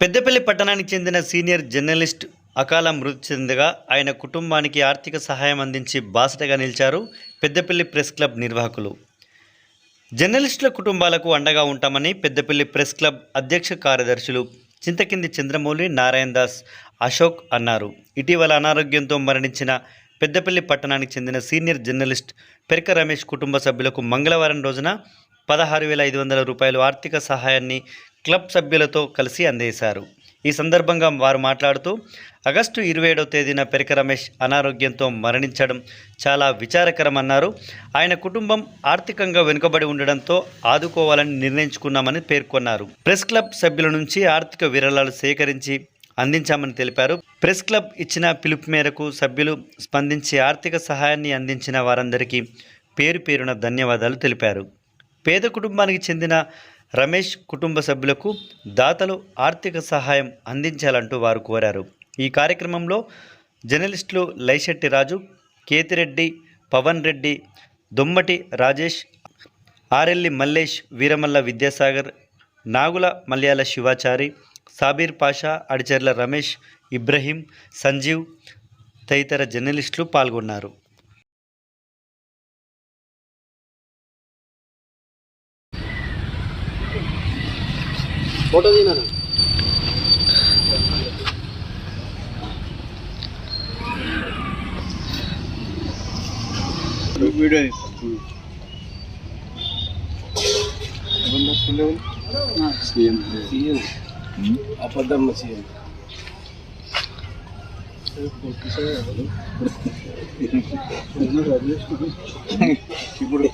పెద్దపల్లి పట్టణానికి చెందిన senior journalist అకాల మృతి చెందగా ఆయన కుటుంబానికి ఆర్థిక సహాయం అందించి బాసటగా నిలిచారు పెద్దపల్లి ప్రెస్ క్లబ్ నిర్వాహకులు. జర్నలిస్టుల కుటుంబాలకు అండగా ఉంటామని పెద్దపల్లి ప్రెస్ క్లబ్ అధ్యక్ష కార్యదర్శులు చింతకింది చంద్రమౌళి నారాయణ దాస్ అశోక్ అన్నారు. ఇటీవల అనారోగ్యంతో మరణించిన పెద్దపల్లి పట్టణానికి చెందిన సీనియర్ జర్నలిస్ట్ పెరక రమేష్ కుటుంబ సభ్యులకు మంగళవారం రోజున పదహారు వేల ఐదు వందల రూపాయలు ఆర్థిక సహాయాన్ని క్లబ్ సభ్యులతో కలిసి అందజేశారు ఈ సందర్భంగా వారు మాట్లాడుతూ ఆగస్టు ఇరవై ఏడవ తేదీన పెరక రమేష్ అనారోగ్యంతో మరణించడం చాలా విచారకరమన్నారు. ఆయన కుటుంబం ఆర్థికంగా వెనుకబడి ఉండడంతో ఆదుకోవాలని నిర్ణయించుకున్నామని పేర్కొన్నారు. ప్రెస్ క్లబ్ సభ్యుల నుంచి ఆర్థిక విరాళాలు సేకరించి అందించామని తెలిపారు. ప్రెస్ క్లబ్ ఇచ్చిన పిలుపు మేరకు సభ్యులు స్పందించి ఆర్థిక సహాయాన్ని అందించిన వారందరికీ పేరు పేరున ధన్యవాదాలు తెలిపారు. పేద కుటుంబానికి చెందిన రమేష్ కుటుంబ సభ్యులకు దాతలు ఆర్థిక సహాయం అందించాలంటూ వారు కోరారు. ఈ కార్యక్రమంలో జర్నలిస్టులు లైశెట్టి రాజు కేతిరెడ్డి పవన్ రెడ్డి దొమ్మటి రాజేష్ ఆరెల్లి మల్లేష్ వీరమల్ల విద్యాసాగర్ నాగుల మల్యాల శివాచారి సాబీర్ పాషా అడిచెర్ల రమేష్ ఇబ్రహీం సంజీవ్ తదితర జర్నలిస్టులు పాల్గొన్నారు. ఫోటో తీనా వీడియో సీఎం సీఎం అబద్ధం సీఎం ఇప్పుడు